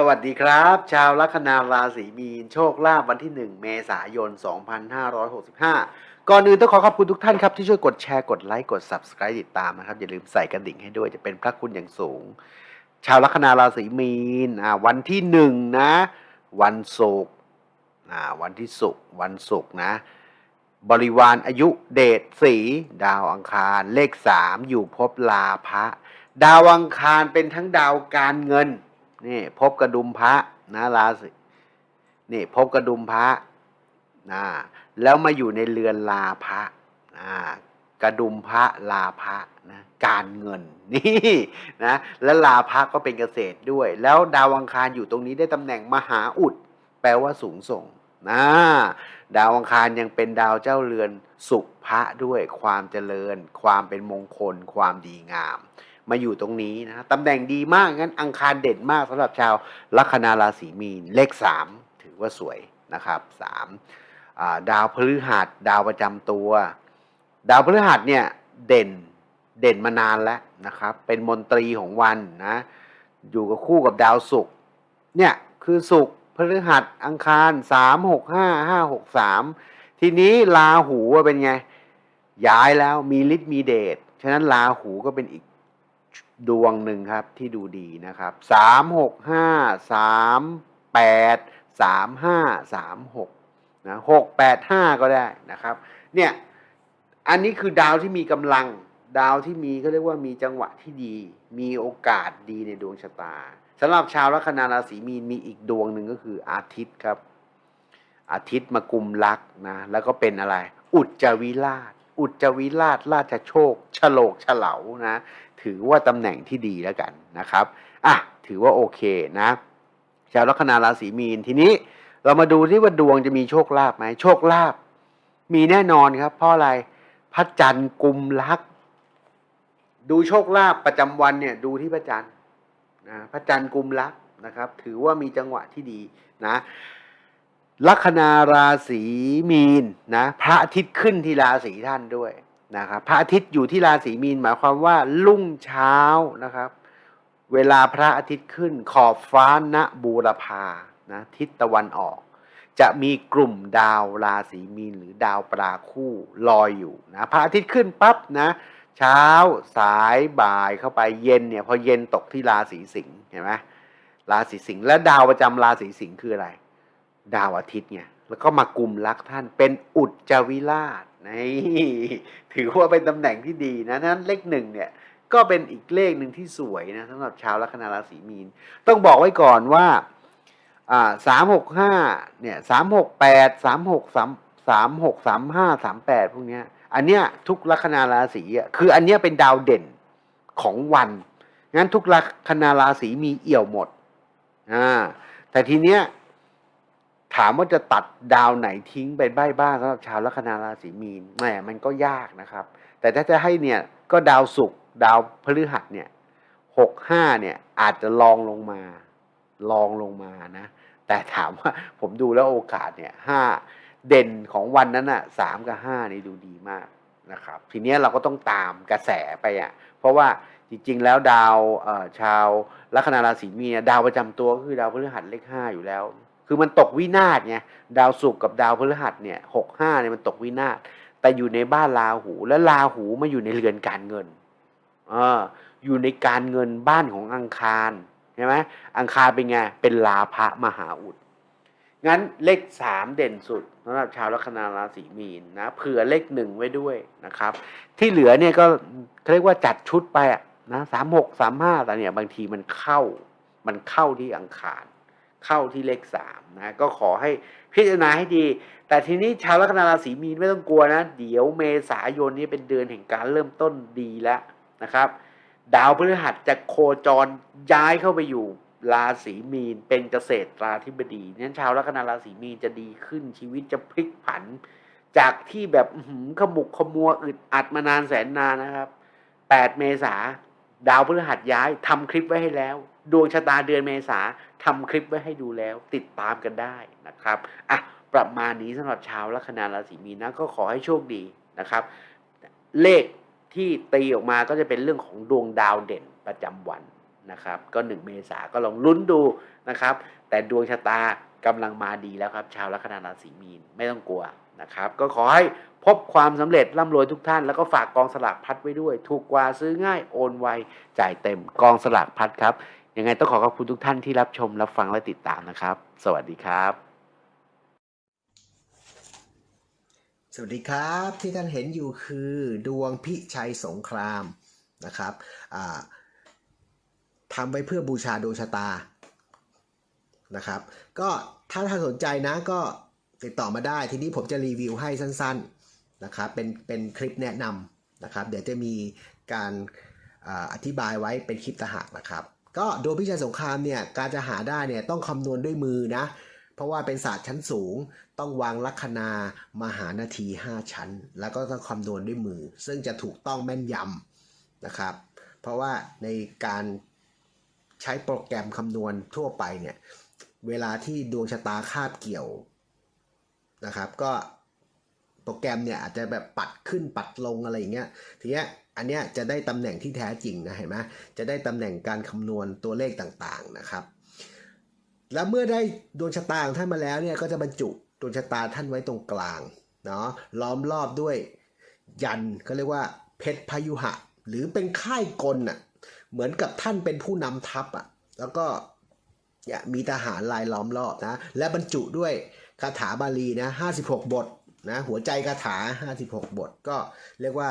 สวัสดีครับ ชาวลัคนาราศีมีน โชคลาภวันที่ 1 เมษายน 2565 ก่อนอื่นต้องขอขอบคุณทุกท่านครับ ที่ช่วยกดแชร์กดไลค์กด Subscribe ติดตามนะครับ อย่าลืมใส่กระดิ่งให้ด้วยจะเป็นพระคุณอย่างสูง ชาวลัคนาราศีมีนวันที่หนึ่งนะ วันศุกร์วันที่ศุกร์วันศุกร์นะ บริวารอายุเดชสีดาวอังคาร เลขสามอยู่ภพลาภะดาวอังคารเป็นทั้งดาวการเงิน นี่ภพกระดุมพระนะราศีนี่ภพกระดุมพระนะแล้วมาอยู่ในเรือนลาภะนะกระดุมพระลาภะนะการเงินนี่นะและลาภะก็เป็นเกษตรด้วย แล้วดาวอังคารอยู่ตรงนี้ได้ตำแหน่งมหาอุด แปลว่าสูงส่งนะดาวอังคารยังเป็นดาวเจ้าเรือนสุภะด้วยความเจริญ ความเป็นมงคล ความดีงาม มาอยู่ตรงนี้นะตำแหน่งดีมากงั้นอังคารเด่นมากสำหรับชาวลัคนาราศีมีนเลขสามถือว่าสวยนะครับสามดาวพฤหัสดาวประจำตัว ดาวพฤหัสเนี่ยเด่นเด่นมานานแล้วนะครับ เป็นมนตรีของวันนะอยู่กับคู่กับดาวศุกร์เนี่ยคือศุกร์พฤหัสอังคารสามหกห้าห้าหกสามทีนี้ลาหูว่าเป็นไง ย้ายแล้วมีฤทธิ์มีเดชฉะนั้นลาหูก็เป็นอีก ดวงหนึ่งครับที่ดูดีนะครับสามหกห้าสามแปดสามห้าสามหกนะหกแปดห้าก็ได้นะครับ เนี่ยอันนี้คือดาวที่มีกำลังดาวที่มีเขาเรียกว่ามีจังหวะที่ดี มีโอกาสดีในดวงชะตาสำหรับชาวลัคนาราศีมีนมีอีกดวงหนึ่งก็คืออาทิตย์ครับ อาทิตย์มากุมลักนะแล้วก็เป็นอะไร อุจจวิราช อุจจวิราชราชโชคฉลกเฉลานะถือว่าตำแหน่งที่ดีแล้วกันนะครับอะถือว่าโอเคนะชาวลัคนาราศีมีนทีนี้เรามาดูที่ว่าดวงจะมีโชคลาภไหมโชคลาภมีแน่นอนครับ เพราะอะไรพระจันทร์กุมลักษดูโชคลาภประจำวันเนี่ยดูที่พระจันทร์นะพระจันทร์กุมลักนะครับ ถือว่ามีจังหวะที่ดีนะ ลัคนาราศีมีนนะพระอาทิตย์ขึ้นที่ราศีท่านด้วยนะครับพระอาทิตย์อยู่ที่ราศีมีนหมายความว่ารุ่งเช้านะครับ เวลาพระอาทิตย์ขึ้นขอบฟ้าณบูรพานะทิศตะวันออก จะมีกลุ่มดาวราศีมีนหรือดาวปลาคู่ลอยอยู่นะพระอาทิตย์ขึ้นปั๊บนะเช้าสายบ่ายเข้าไปเย็นเนี่ยพอเย็นตกที่ราศีสิงห์เห็นไหมราศีสิงห์และดาวประจำราศีสิงห์คืออะไร ดาวอาทิตย์ไงแล้วก็มากลุ่มรักท่านเป็นอุจจวิราชนี่ถือว่าเป็นตำแหน่งที่ดีนะนั้นเลขหนึ่งเนี่ยก็เป็นอีกเลขหนึ่งที่สวยนะสำหรับชาวลัคนาราศีมีน ต้องบอกไว้ก่อนว่าอ่าสามหกห้าเนี่ยสามหกแปดสามหกสามสามหกสามห้าสามแปดพวกเนี้ย อันเนี้ยทุกลัคนาราศีอะคืออันเนี้ยเป็นดาวเด่นของวันงั้นทุกลัคนาราศีมีเอี่ยวหมดอ่าแต่ทีเนี้ย ถามว่าจะตัดดาวไหนทิ้งไปใบ้บ้างสำหรับชาวลัคนาราศีมีนแหมมันก็ยากนะครับ แต่ถ้าจะให้เนี่ยก็ดาวศุกร์ดาวพฤหัสเนี่ยหกห้าเนี่ยอาจจะลองลงมาลองลงมานะ แต่ถามว่าผมดูแล้วโอกาสเนี่ยห้าเด่นของวันนั้นอะสามกับห้านี่ดูดีมากนะครับ ทีนี้เราก็ต้องตามกระแสไปอะเพราะว่าจริง ๆ แล้วดาวชาวลัคนาราศีมีนดาวประจำตัวก็คือดาวพฤหัสเลขห้าอยู่แล้ว คือมันตกวินาศไงดาวศุกร์กับดาวพฤหัสเนี่ยหกห้าเนี่ยมันตกวินาศแต่อยู่ในบ้านราหู และราหูมาอยู่ในเรือนการเงินเอออยู่ในการเงินบ้านของอังคารใช่ไหมอังคารเป็นไงเป็นลาภะมหาอุดงั้นเลขสามเด่นสุดสำหรับชาวลัคนาราศีมีนนะเผื่อเลขหนึ่งไว้ด้วยนะครับ ที่เหลือเนี่ยก็เาเรียกว่าจัดชุดไปอะนะสามหกสามห้าแต่เนี่ยบางทีมันเข้า มันเข้าที่อังคาร เข้าที่เลขสามนะก็ขอให้พิจารณาให้ดี แต่ทีนี้ชาวลัคนาราศีมีนไม่ต้องกลัวนะ เดี๋ยวเมษายนนี้เป็นเดือนแห่งการเริ่มต้นดีแล้วนะครับ ดาวพฤหัสจะโคจรย้ายเข้าไปอยู่ราศีมีนเป็นเกษตรราธิบดีนั้นชาวลัคนาราศีมีนจะดีขึ้นชีวิตจะพลิกผัน จากที่แบบขมุกขมัวอึดอัดมานานแสนนานนะครับ 8 เมษาดาวพฤหัสย้ายทำคลิปไว้ให้แล้ว ดวงชะตาเดือนเมษาทำคลิปไว้ให้ดูแล้วติดตามกันได้นะครับอะประมาณนี้สำหรับชาวลัคนาราศีมีนนะก็ขอให้โชคดีนะครับ เลขที่ตีออกมาก็จะเป็นเรื่องของดวงดาวเด่นประจำวันนะครับ ก็1เมษาก็ลองลุ้นดูนะครับ แต่ดวงชะตากำลังมาดีแล้วครับ ชาวลัคนาราศีมีนไม่ต้องกลัวนะครับ ก็ขอให้พบความสำเร็จร่ำรวยทุกท่าน แล้วก็ฝากกองสลากพัดไว้ด้วย ถูกกว่าซื้อง่ายโอนไวจ่ายเต็มกองสลากพัดครับ ยังไงต้องขอขอบคุณทุกท่านที่รับชมรับฟังและติดตามนะครับ สวัสดีครับ สวัสดีครับที่ท่านเห็นอยู่คือดวงพิชัยสงครามนะครับทำไว้เพื่อบูชาดวงชะตานะครับ ก็ถ้าท่านสนใจนะก็ติดต่อมาได้ทีนี้ผมจะรีวิวให้สั้นๆนะครับเป็นเป็นคลิปแนะนำนะครับ เดี๋ยวจะมีการอาอธิบายไว้เป็นคลิปตางหากนะครับ ก็ดวงพิชัยสงครามเนี่ยการจะหาได้เนี่ยต้องคำนวณด้วยมือนะ เพราะว่าเป็นศาสตร์ชั้นสูง ต้องวางลัคนามหานาที 5 ชั้น แล้วก็ต้องคำนวณด้วยมือ ซึ่งจะถูกต้องแม่นยำนะครับ เพราะว่าในการใช้โปรแกรมคำนวณทั่วไปเนี่ยเวลาที่ดวงชะตาคาบเกี่ยวนะครับ ก็โปรแกรมเนี่ยอาจจะแบบปัดขึ้นปัดลงอะไรอย่างเงี้ยทีเนี้ย อันเนี้ยจะได้ตำแหน่งที่แท้จริงนะเห็นไหมจะได้ตำแหน่งการคำนวณตัวเลขต่างๆนะครับ แล้วเมื่อได้ดวงชะตาของท่านมาแล้วเนี่ยก็จะบรรจุดวงชะตาท่านไว้ตรงกลางเนาะล้อมรอบด้วยยันเขาเรียกว่าเพชรพยุหะ หรือเป็นค่ายกลน่ะเหมือนกับท่านเป็นผู้นำทัพอะแล้วก็มีทหารลายล้อมรอบนะและบรรจุด้วยคาถาบาลีนะ56 บทนะหัวใจคาถา 56 บทก็เรียกว่า